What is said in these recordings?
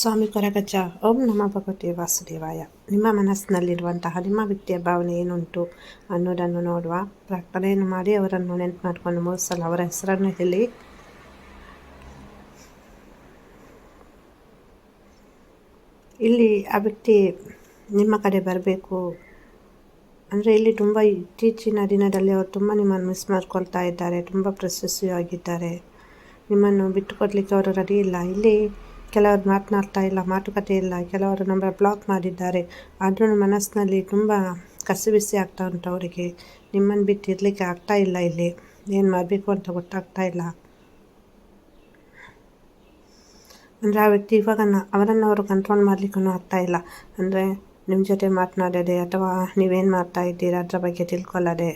ಸ್ವಾಮಿ ಕೊರಗಜ್ಜ, ಓಂ ನಮ ಭಗವತಿ ವಾಸುದೇವಾಯ. ನಿಮ್ಮ ಮನಸ್ಸಿನಲ್ಲಿರುವಂತಹ ನಿಮ್ಮ ವ್ಯಕ್ತಿಯ ಭಾವನೆ ಏನುಂಟು ಅನ್ನೋದನ್ನು ನೋಡುವ ಪ್ರಾರ್ಥನೆಯನ್ನು ಮಾಡಿ ಅವರನ್ನು ನೆನಪು ಮಾಡಿಕೊಂಡು ಮೂರು ಅವರ ಹೆಸರನ್ನು ಹೇಳಿ. ಇಲ್ಲಿ ಆ ವ್ಯಕ್ತಿ ನಿಮ್ಮ ಕಡೆ ಬರಬೇಕು. ಅಂದರೆ ಇಲ್ಲಿ ತುಂಬ ಇತ್ತೀಚಿನ ದಿನದಲ್ಲಿ ಅವರು ತುಂಬ ನಿಮ್ಮನ್ನು ಮಿಸ್ ಮಾಡ್ಕೊಳ್ತಾ ಇದ್ದಾರೆ, ತುಂಬ ಪ್ರಶಸ್ತಿಯಾಗಿದ್ದಾರೆ. ನಿಮ್ಮನ್ನು ಬಿಟ್ಟುಕೊಡ್ಲಿಕ್ಕೆ ಅವರು ರೆಡಿ ಇಲ್ಲ. ಇಲ್ಲಿ ಕೆಲವರು ಮಾತನಾಡ್ತಾ ಇಲ್ಲ, ಮಾತುಕತೆ ಇಲ್ಲ, ಕೆಲವರು ನಂಬರ್ ಬ್ಲಾಕ್ ಮಾಡಿದ್ದಾರೆ. ಆದ್ರೂ ಮನಸ್ಸಿನಲ್ಲಿ ತುಂಬ ಕಸಿಬಿಸಿ ಆಗ್ತಾ ಉಂಟು ಅವರಿಗೆ. ನಿಮ್ಮನ್ನು ಬಿಟ್ಟು ಇರಲಿಕ್ಕೆ ಆಗ್ತಾ ಇಲ್ಲ ಇಲ್ಲಿ. ಏನು ಮಾಡಬೇಕು ಅಂತ ಗೊತ್ತಾಗ್ತಾ ಇಲ್ಲ. ಅಂದರೆ ಆ ವ್ಯಕ್ತಿ ಇವಾಗ ಅವರನ್ನು ಅವರು ಕಂಟ್ರೋಲ್ ಮಾಡಲಿಕ್ಕೂ ಆಗ್ತಾ ಇಲ್ಲ. ಅಂದರೆ ನಿಮ್ಮ ಜೊತೆ ಮಾತನಾಡದೆ ಅಥವಾ ನೀವೇನು ಮಾಡ್ತಾ ಇದ್ದೀರಾ ಅದರ ಬಗ್ಗೆ ತಿಳ್ಕೊಳ್ಳದೆ.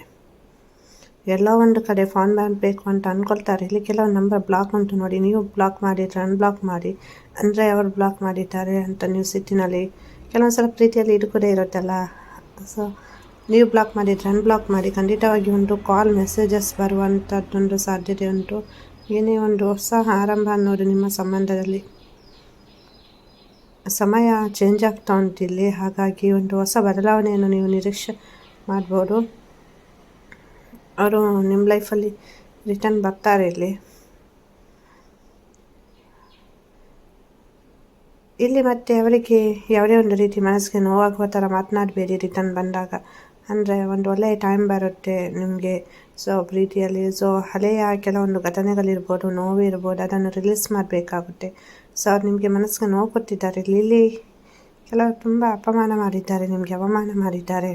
ಎಲ್ಲೋ ಒಂದು ಕಡೆ ಫೋನ್ ಬೇಕು ಅಂತ ಅಂದ್ಕೊಳ್ತಾರೆ ಇಲ್ಲಿ ಕೆಲವು ನಂಬರ್ ಬ್ಲಾಕ್ ಉಂಟು ನೋಡಿ, ನೀವು ಬ್ಲಾಕ್ ಮಾಡಿದ್ರೆ ಅನ್ಬ್ಲಾಕ್ ಮಾಡಿ, ಅಂದರೆ ಅವರು ಬ್ಲಾಕ್ ಮಾಡಿದ್ದಾರೆ ಅಂತ ನೀವು ಸಿಟ್ಟಿನಲ್ಲಿ ಕೆಲವೊಂದು ಸಲ ಪ್ರೀತಿಯಲ್ಲಿ ಇದು ಕೂಡ ಇರುತ್ತಲ್ಲ. ಸೊ ನೀವು ಬ್ಲಾಕ್ ಮಾಡಿದರೆ ಅನ್ಬ್ಲಾಕ್ ಮಾಡಿ, ಖಂಡಿತವಾಗಿ ಒಂದು ಕಾಲ್ ಮೆಸೇಜಸ್ ಬರುವಂಥದ್ದೊಂದು ಸಾಧ್ಯತೆ ಉಂಟು. ಏನೇ ಒಂದು ಹೊಸ ಆರಂಭ ಅನ್ನೋದು ನಿಮ್ಮ ಸಂಬಂಧದಲ್ಲಿ. ಸಮಯ ಚೇಂಜ್ ಆಗ್ತಾ ಉಂಟು ಇಲ್ಲಿ, ಹಾಗಾಗಿ ಒಂದು ಹೊಸ ಬದಲಾವಣೆಯನ್ನು ನೀವು ನಿರೀಕ್ಷೆ ಮಾಡ್ಬೋದು. ಅವರು ನಿಮ್ಮ ಲೈಫಲ್ಲಿ ರಿಟರ್ನ್ ಬರ್ತಾರೆ ಇಲ್ಲಿ. ಇಲ್ಲಿ ಮತ್ತೆ ಅವರಿಗೆ ಯಾವುದೇ ಒಂದು ರೀತಿ ಮನಸ್ಸಿಗೆ ನೋವಾಗುವ ಥರ ಮಾತನಾಡಬೇಡಿ ರಿಟರ್ನ್ ಬಂದಾಗ. ಅಂದರೆ ಒಂದು ಒಳ್ಳೆಯ ಟೈಮ್ ಬರುತ್ತೆ ನಿಮಗೆ. ಸೊ ಪ್ರೀತಿಯಲ್ಲಿ ಸೊ ಹಳೆಯ ಕೆಲವೊಂದು ಘಟನೆಗಳಿರ್ಬೋದು ನೋವು ಇರ್ಬೋದು ಅದನ್ನು ರಿಲೀಸ್ ಮಾಡಬೇಕಾಗುತ್ತೆ. ಸೊ ಅವ್ರು ನಿಮಗೆ ಮನಸ್ಸಿಗೆ ನೋವು ಕೊಟ್ಟಿದ್ದಾರೆ. ಇಲ್ಲಿ ಕೆಲವರು ತುಂಬ ಅಪಮಾನ ಮಾಡಿದ್ದಾರೆ, ನಿಮಗೆ ಅವಮಾನ ಮಾಡಿದ್ದಾರೆ.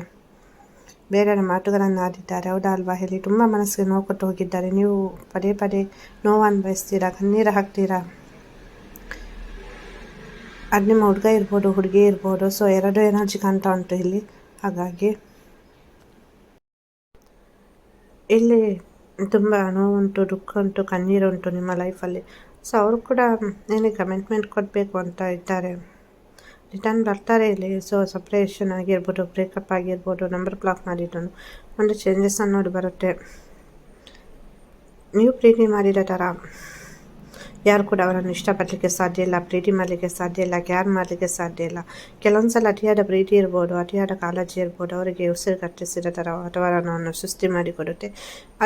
ಬೇರೆಯವರ ಮಾತುಗಳನ್ನು ಆಡಿದ್ದಾರೆ ಹೌದಾ ಅಲ್ವಾ ಹೇಳಿ? ತುಂಬ ಮನಸ್ಸಿಗೆ ನೋವು ಕೊಟ್ಟು ಹೋಗಿದ್ದಾರೆ. ನೀವು ಪದೇ ಪದೇ ನೋವು ಅನ್ಭವಿಸ್ತೀರಾ? ಕಣ್ಣೀರು ಹಾಕ್ತೀರಾ? ಅದು ನಿಮ್ಮ ಹುಡುಗ ಇರ್ಬೋದು, ಹುಡುಗಿ ಇರ್ಬೋದು ಸೊ ಎರಡು ಎನರ್ಜಿ ಕಾಣ್ತಾ ಉಂಟು ಇಲ್ಲಿ. ಹಾಗಾಗಿ ಇಲ್ಲಿ ತುಂಬ ನೋವುಂಟು ದುಃಖ ಉಂಟು, ಕಣ್ಣೀರು ಉಂಟು ನಿಮ್ಮ ಲೈಫಲ್ಲಿ ಸೊ ಅವರು ಕೂಡ ಏನೇ ಕಮೆಂಟ್ಮೆಂಟ್ ಕೊಡಬೇಕು ಅಂತ ಇದ್ದಾರೆ. ರಿಟರ್ನ್ ಬರ್ತಾರೆ, ಇಲ್ಲಿ ಸೊ ಸಪ್ರೇಷನ್ ಆಗಿರ್ಬೋದು ಬ್ರೇಕಪ್ ಆಗಿರ್ಬೋದು ನಂಬರ್ ಬ್ಲಾಕ್ ಮಾಡಿದ್ರು ಒಂದು ಚೇಂಜಸ್ ಅನ್ನೋದು ಬರುತ್ತೆ. ನೀವು ಪ್ರೀತಿ ಮಾಡಿದ ಥರ, ಯಾರು ಕೂಡ ಅವರನ್ನು ಇಷ್ಟಪಡಲಿಕ್ಕೆ ಸಾಧ್ಯ ಇಲ್ಲ, ಪ್ರೀತಿ ಮಾಡಲಿಕ್ಕೆ ಸಾಧ್ಯ ಇಲ್ಲ ಕ್ಯಾರ್ ಮಾಡಲಿಕ್ಕೆ ಸಾಧ್ಯ ಇಲ್ಲ. ಕೆಲವೊಂದು ಸಲ ಅತಿಯಾದ ಪ್ರೀತಿ ಇರ್ಬೋದು, ಅತಿಯಾದ ಕಾಳಜಿ ಇರ್ಬೋದು, ಅವರಿಗೆ ಉಸಿರು ಕಟ್ಟಿಸಿದ ಥರ ವಾತಾವರಣವನ್ನು ಸೃಷ್ಟಿ ಮಾಡಿಕೊಡುತ್ತೆ.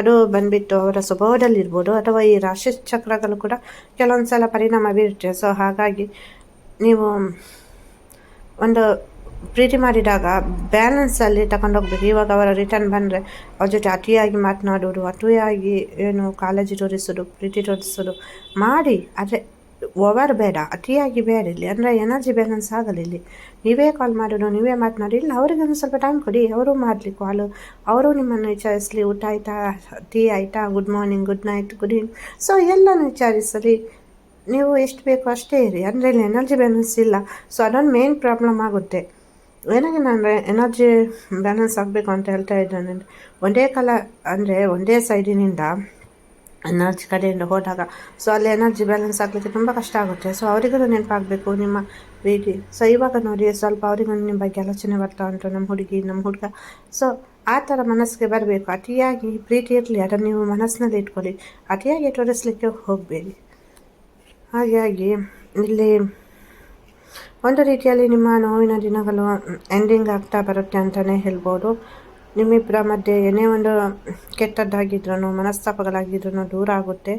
ಅದು ಬಂದುಬಿಟ್ಟು ಅವರ ಸ್ವಭಾವದಲ್ಲಿರ್ಬೋದು ಅಥವಾ ಈ ರಾಶಿ ಚಕ್ರಗಳು ಕೂಡ ಕೆಲವೊಂದು ಸಲ ಪರಿಣಾಮ ಬೀರುತ್ತೆ. ಸೊ ಹಾಗಾಗಿ ನೀವು ಒಂದು ಪ್ರೀತಿ ಮಾಡಿದಾಗ ಬ್ಯಾಲೆನ್ಸಲ್ಲಿ ತಗೊಂಡೋಗ್ಬೇಕು ಇವಾಗ ಅವರ ರಿಟರ್ನ್ ಬಂದರೆ ಅವ್ರ ಜೊತೆ ಅತಿಯಾಗಿ ಮಾತನಾಡೋದು, ಅತಿಯಾಗಿ ಏನು ಕಾಳಜಿ ತೋರಿಸೋದು, ಪ್ರೀತಿ ತೋರಿಸೋದು ಮಾಡಿ. ಆದರೆ ಓವರ್ ಬೇಡ, ಅತಿಯಾಗಿ ಬೇಡ ಇಲ್ಲಿ. ಅಂದರೆ ಎನರ್ಜಿ ಬ್ಯಾಲೆನ್ಸ್ ಆಗಲ್ಲ ಇಲ್ಲಿ. ನೀವೇ ಕಾಲ್ ಮಾಡೋದು, ನೀವೇ ಮಾತನಾಡಿ. ಇಲ್ಲ ಅವರಿಗೆ ಸ್ವಲ್ಪ ಟೈಮ್ ಕೊಡಿ. ಅವರು ಮಾಡಲಿ ಕಾಲು ಅವರು ನಿಮ್ಮನ್ನು ವಿಚಾರಿಸಲಿ, ಊಟ ಆಯಿತಾ ಟೀ ಆಯಿತಾ good morning good night good evening so ಎಲ್ಲನೂ ವಿಚಾರಿಸಲಿ. ನೀವು ಎಷ್ಟು ಬೇಕು ಅಷ್ಟೇ ಇರಿ. ಅಂದರೆ ಇಲ್ಲಿ ಎನರ್ಜಿ ಬ್ಯಾಲೆನ್ಸ್ ಇಲ್ಲ. ಸೊ ಅದೊಂದು ಮೇನ್ ಪ್ರಾಬ್ಲಮ್ ಆಗುತ್ತೆ. ಏನಾಗಿ ನಾನು ಎನರ್ಜಿ ಬ್ಯಾಲೆನ್ಸ್ ಆಗಬೇಕು ಅಂತ ಹೇಳ್ತಾ ಇದ್ದೇನೆ ಒಂದೇ ಕಾಲ ಅಂದರೆ ಒಂದೇ ಸೈಡಿನಿಂದ ಎನರ್ಜಿ ಕಡೆಯಿಂದ ಹೋದಾಗ ಸೊ ಅಲ್ಲಿ ಎನರ್ಜಿ ಬ್ಯಾಲೆನ್ಸ್ ಆಗಲಿಕ್ಕೆ ತುಂಬ ಕಷ್ಟ ಆಗುತ್ತೆ. ಸೊ ಅವರಿಗೂ ನೆನಪಾಗಬೇಕು, ನಿಮ್ಮ ಪ್ರೀತಿ ಸೊ ಇವಾಗ ನೋಡಿ, ಸ್ವಲ್ಪ ಅವರಿಗೂ ನಿಮ್ಮ ಬಗ್ಗೆ ಆಲೋಚನೆ ಬರ್ತಾ ಉಂಟು, ನಮ್ಮ ಹುಡುಗಿ, ನಮ್ಮ ಹುಡುಗ. ಸೊ ಆ ಥರ ಮನಸ್ಸಿಗೆ ಬರಬೇಕು. ಅತಿಯಾಗಿ ಪ್ರೀತಿ ಇರಲಿ ಅದನ್ನು ನೀವು ಮನಸ್ಸಿನಲ್ಲಿ ಇಟ್ಕೊಳ್ಳಿ. ಅತಿಯಾಗಿ ತೋರಿಸಲಿಕ್ಕೆ ಹೋಗಬೇಡಿ. ಹಾಗಾಗಿ ಇಲ್ಲಿ ಒಂದು ರೀತಿಯಲ್ಲಿ ನಿಮ್ಮ ನೋವಿನ ದಿನಗಳು ಎಂಡಿಂಗ್ ಆಗ್ತಾ ಬರುತ್ತೆ ಅಂತಲೇ ಹೇಳ್ಬೋದು. ನಿಮ್ಮಿಬ್ಬರ ಮಧ್ಯೆ ಏನೇ ಒಂದು ಕೆಟ್ಟದ್ದಾಗಿದ್ರೂ, ಮನಸ್ತಾಪಗಳಾಗಿದ್ರೂ ದೂರ ಆಗುತ್ತೆ.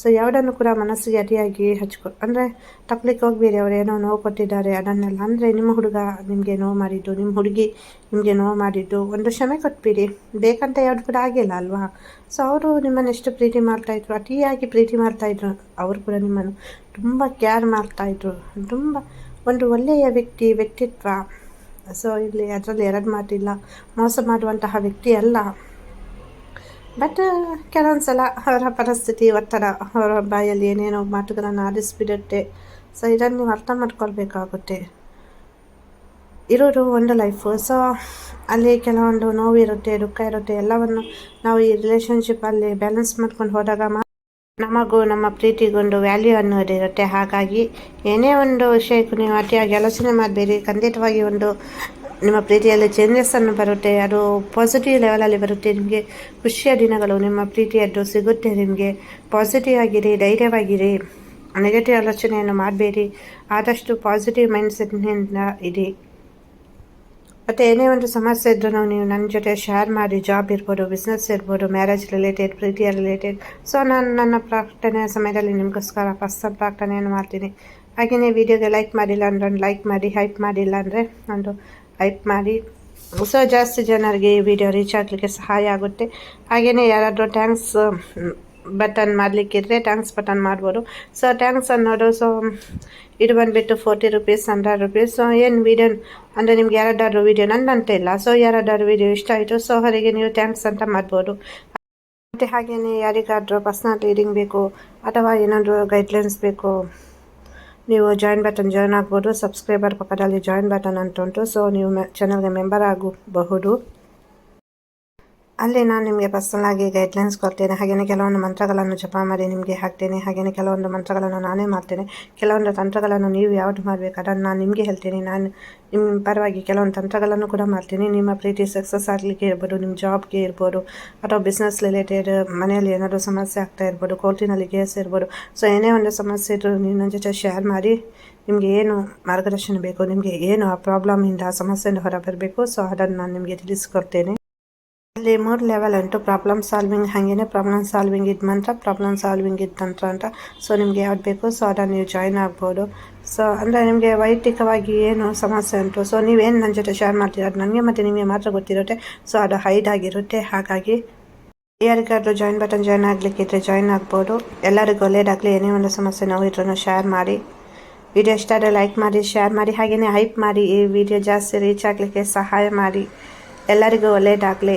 ಸೊ ಯಾವುದನ್ನು ಕೂಡ ಮನಸ್ಸಿಗೆ ಅತಿಯಾಗಿ ಹಚ್ಕೊ ಅಂದರೆ ತಪ್ಪಲಿಕ್ಕೆ ಹೋಗ್ಬೇಡಿ, ಅವರು ಏನೋ ನೋವು ಕೊಟ್ಟಿದ್ದಾರೆ, ಅದನ್ನೆಲ್ಲ ಅಂದರೆ ನಿಮ್ಮ ಹುಡುಗ ನಿಮಗೆ ನೋವು ಮಾಡಿದ್ದು, ನಿಮ್ಮ ಹುಡುಗಿ ನಿಮಗೆ ನೋವು ಮಾಡಿದ್ದು, ಒಂದು ಕ್ಷಮೆ ಕೊಟ್ಬಿಡಿ. ಬೇಕಂತ ಯಾವುದು ಕೂಡ ಆಗಿಲ್ಲ ಅಲ್ವಾ? ಸೊ ಅವರು ನಿಮ್ಮನ್ನು ಎಷ್ಟು ಪ್ರೀತಿ ಮಾಡ್ತಾಯಿದ್ರು ಅತಿಯಾಗಿ ಪ್ರೀತಿ ಮಾಡ್ತಾಯಿದ್ರು ಅವರು ಕೂಡ ನಿಮ್ಮನ್ನು ತುಂಬ ಕೇರ್ ಮಾಡ್ತಾಯಿದ್ರು ತುಂಬ ಒಂದು ಒಳ್ಳೆಯ ವ್ಯಕ್ತಿ, ವ್ಯಕ್ತಿತ್ವ. ಸೊ ಇಲ್ಲಿ ಅದರಲ್ಲಿ ಎರಡು ಮಾತಿಲ್ಲ. ಮೋಸ ಮಾಡುವಂತಹ ವ್ಯಕ್ತಿ ಅಲ್ಲ. ಬಟ್ ಕೆಲವೊಂದು ಸಲ ಅವರ ಪರಿಸ್ಥಿತಿ, ಒತ್ತಡ ಅವರ ಬಾಯಲ್ಲಿ ಏನೇನೋ ಮಾತುಗಳನ್ನು ಆಡಿಸ್ಬಿಡುತ್ತೆ ಸೊ ಇದನ್ನು ನೀವು ಅರ್ಥ ಮಾಡ್ಕೊಳ್ಬೇಕಾಗುತ್ತೆ. ಇರೋದು ಒಂದು ಲೈಫು ಸೊ ಅಲ್ಲಿ ಕೆಲವೊಂದು ನೋವು ಇರುತ್ತೆ ದುಃಖ ಇರುತ್ತೆ, ಎಲ್ಲವನ್ನು ನಾವು ಈ ರಿಲೇಷನ್ಶಿಪ್ಪಲ್ಲಿ ಬ್ಯಾಲೆನ್ಸ್ ಮಾಡ್ಕೊಂಡು ಹೋದಾಗ ನಮಗೂ, ನಮ್ಮ ಪ್ರೀತಿಗೊಂದು ವ್ಯಾಲ್ಯೂ ಅನ್ನೋದಿರುತ್ತೆ ಹಾಗಾಗಿ ಏನೇ ಒಂದು ವಿಷಯಕ್ಕೂ ನೀವು ಅತಿಯಾಗಿ ಆಲೋಚನೆ ಮಾಡಬೇಡಿ. ಖಂಡಿತವಾಗಿ ಒಂದು ನಿಮ್ಮ ಪ್ರೀತಿಯಲ್ಲಿ ಚೇಂಜಸನ್ನು ಬರುತ್ತೆ, ಅದು ಪಾಸಿಟಿವ್ ಲೆವೆಲಲ್ಲಿ ಬರುತ್ತೆ. ನಿಮಗೆ ಖುಷಿಯ ದಿನಗಳು, ನಿಮ್ಮ ಪ್ರೀತಿಯದ್ದು ಸಿಗುತ್ತೆ ನಿಮಗೆ. ಪಾಸಿಟಿವ್ ಆಗಿರಿ, ಧೈರ್ಯವಾಗಿರಿ. ನೆಗೆಟಿವ್ ಆಲೋಚನೆಯನ್ನು ಮಾಡಬೇಡಿ. ಆದಷ್ಟು ಪಾಸಿಟಿವ್ ಮೈಂಡ್ಸೆಟ್ನಿಂದ ಇರಿ. ಮತ್ತು ಏನೇ ಒಂದು ಸಮಸ್ಯೆ ಇದ್ರೂ ನೀವು ನನ್ನ ಜೊತೆ ಶೇರ್ ಮಾಡಿ ಜಾಬ್ ಇರ್ಬೋದು ಬಿಸ್ನೆಸ್ ಇರ್ಬೋದು ಮ್ಯಾರೇಜ್ ರಿಲೇಟೆಡ್ ಪ್ರೀತಿಯ ರಿಲೇಟೆಡ್ ಸೊ ನಾನು ನನ್ನ ಪ್ರಾರ್ಥನೆಯ ಸಮಯದಲ್ಲಿ ನಿಮಗೋಸ್ಕರ ಫಸ್ಟ್ ಪ್ರಾರ್ಥನೆಯನ್ನು ಮಾಡ್ತೀನಿ. ಹಾಗೆಯೇ ವಿಡಿಯೋಗೆ ಲೈಕ್ ಮಾಡಿಲ್ಲ ಅಂದ್ರೆ ಒಂದು ಲೈಕ್ ಮಾಡಿ ಹೈಪ್ ಮಾಡಿಲ್ಲ ಅಂದರೆ ಒಂದು ಹೈಪ್ ಮಾಡಿ. ಸೊ ಜಾಸ್ತಿ ಜನರಿಗೆ ಈ ವಿಡಿಯೋ ರೀಚ್ ಆಗಲಿಕ್ಕೆ ಸಹಾಯ ಆಗುತ್ತೆ. ಹಾಗೆಯೇ ಯಾರಾದರೂ ಥ್ಯಾಂಕ್ಸ್ ಬಟನ್ ಮಾಡಲಿಕ್ಕಿದ್ರೆ ಟ್ಯಾಂಕ್ಸ್ ಬಟನ್ ಮಾಡ್ಬೋದು. ಸೊ ಥ್ಯಾಂಕ್ಸ್ ಅನ್ನೋದು ಸೊ ಇದು ಬಂದುಬಿಟ್ಟು forty rupees hundred rupees so ಏನು ವೀಡಿಯೋ ಅಂದರೆ ನಿಮ್ಗೆ ಯಾರಾದರೂ ವೀಡಿಯೋ ನನ್ನಂತೆ ಇಲ್ಲ. ಸೊ ಯಾರಾದರೂ ವೀಡಿಯೋ ಇಷ್ಟ ಆಯಿತು ಸೊ ಅವರಿಗೆ ನೀವು ಟ್ಯಾಂಕ್ಸ್ ಅಂತ ಮಾಡ್ಬೋದು. ಮತ್ತು ಹಾಗೆಯೇ ಯಾರಿಗಾದರೂ ಪರ್ಸ್ನಲ್ ರೀಡಿಂಗ್ ಬೇಕು, ಅಥವಾ ಏನಾದರೂ ಗೈಡ್ಲೈನ್ಸ್ ಬೇಕು ನೀವು ಜಾಯಿನ್ ಬಟನ್ ಜಾಯ್ನ್ ಆಗ್ಬೋದು ಸಬ್ಸ್ಕ್ರೈಬರ್ ಪಕ್ಕದಲ್ಲಿ ಜಾಯಿನ್ ಬಟನ್ ಅಂತ ಉಂಟು. ಸೊ ನೀವು ಚಾನಲ್ಗೆ ಮೆಂಬರ್ ಆಗಬಹುದು ಅಲ್ಲಿ ನಾನು ನಿಮಗೆ ಪರ್ಸನಲಾಗಿ ಗೈಡ್ಲೈನ್ಸ್ ಕೊಡ್ತೇನೆ. ಹಾಗೆಯೇ ಕೆಲವೊಂದು ಮಂತ್ರಗಳನ್ನು ಜಪ ಮಾಡಿ ನಿಮಗೆ ಹಾಕ್ತೇನೆ. ಹಾಗೆಯೇ ಕೆಲವೊಂದು ಮಂತ್ರಗಳನ್ನು ನಾನೇ ಮಾಡ್ತೇನೆ. ಕೆಲವೊಂದು ತಂತ್ರಗಳನ್ನು ನೀವು ಯಾವುದು ಮಾಡಬೇಕು ಅದನ್ನು ನಾನು ನಿಮಗೆ ಹೇಳ್ತೇನೆ. ನಾನು ನಿಮ್ಮ ಪರವಾಗಿ ಕೆಲವೊಂದು ತಂತ್ರಗಳನ್ನು ಕೂಡ ಮಾಡ್ತೀನಿ. ನಿಮ್ಮ ಪ್ರೀತಿ ಸಕ್ಸಸ್ ಆಗಲಿಕ್ಕೆ ಇರ್ಬೋದು, ನಿಮ್ಮ ಜಾಬ್ಗೆ ಇರ್ಬೋದು, ಅಥವಾ ಬಿಸ್ನೆಸ್ ರಿಲೇಟೆಡ್ ಮನೆಯಲ್ಲಿ ಏನಾದರೂ ಸಮಸ್ಯೆ ಆಗ್ತಾ ಇರ್ಬೋದು ಕೋರ್ಟಿನಲ್ಲಿ ಕೇಸ್ ಇರ್ಬೋದು. ಸೊ ಏನೇ ಒಂದು ಸಮಸ್ಯೆ ಇದ್ದರೂ ನೀವು ನನ್ನ ಜೊತೆ ಶೇರ್ ಮಾಡಿ ನಿಮಗೆ ಏನು ಮಾರ್ಗದರ್ಶನ ಬೇಕು, ನಿಮಗೆ ಏನು ಆ ಪ್ರಾಬ್ಲಮಿಂದ ಆ ಸಮಸ್ಯೆಯಿಂದ ಹೊರಬರಬೇಕು ಸೊ ಅದನ್ನು ನಾನು ನಿಮಗೆ ತಿಳಿಸ್ಕೊಡ್ತೇನೆ. ಅಲ್ಲಿ ಮೂರು ಲೆವೆಲ್ ಉಂಟು ಪ್ರಾಬ್ಲಮ್ ಸಾಲ್ವಿಂಗ್ ಹಾಗೇನೆ, ಪ್ರಾಬ್ಲಮ್ ಸಾಲ್ವಿಂಗ್ ಇದು ಮಂತ್ರ, ಪ್ರಾಬ್ಲಮ್ ಸಾಲ್ವಿಂಗ್ ಇದು ತಂತ್ರ ಅಂತ. ಸೊ ನಿಮಗೆ ಯಾವ್ದು ಬೇಕು ಸೊ ಅದನ್ನು ನೀವು ಜಾಯ್ನ್ ಆಗ್ಬೋದು. ಸೊ ಅಂದರೆ ನಿಮಗೆ ವೈಯಕ್ತಿಕವಾಗಿ ಏನು ಸಮಸ್ಯೆ ಉಂಟು ಸೊ ನೀವೇನು ನನ್ನ ಜೊತೆ ಶೇರ್ ಮಾಡ್ತೀರ? ನನಗೆ ಮತ್ತು ನಿಮಗೆ ಮಾತ್ರ ಗೊತ್ತಿರುತ್ತೆ ಸೊ ಅದು ಹೈಡ್ ಆಗಿರುತ್ತೆ, ಹಾಗಾಗಿ ಯಾರಿಗಾದರೂ ಜಾಯಿನ್ ಬಟನ್ ಜಾಯ್ನ್ ಆಗಲಿಕ್ಕಿದ್ರೆ ಜಾಯ್ನ್ ಆಗ್ಬೋದು. ಎಲ್ಲರಿಗೂ ಒಳ್ಳೇದಾಗಲಿ, ಏನೇ ಒಂದು ಸಮಸ್ಯೆ ನಾವು ಇದ್ರೂ ಶೇರ್ ಮಾಡಿ. ವಿಡಿಯೋ ಇಷ್ಟ ಆದರೆ ಲೈಕ್ ಮಾಡಿ ಶೇರ್ ಮಾಡಿ ಹಾಗೆಯೇ ಹೈಪ್ ಮಾಡಿ, ಈ ವಿಡಿಯೋ ಜಾಸ್ತಿ ರೀಚ್ ಆಗಲಿಕ್ಕೆ ಸಹಾಯ ಮಾಡಿ. ಎಲ್ಲರಿಗೂ ಒಳ್ಳೆಯದಾಗಲಿ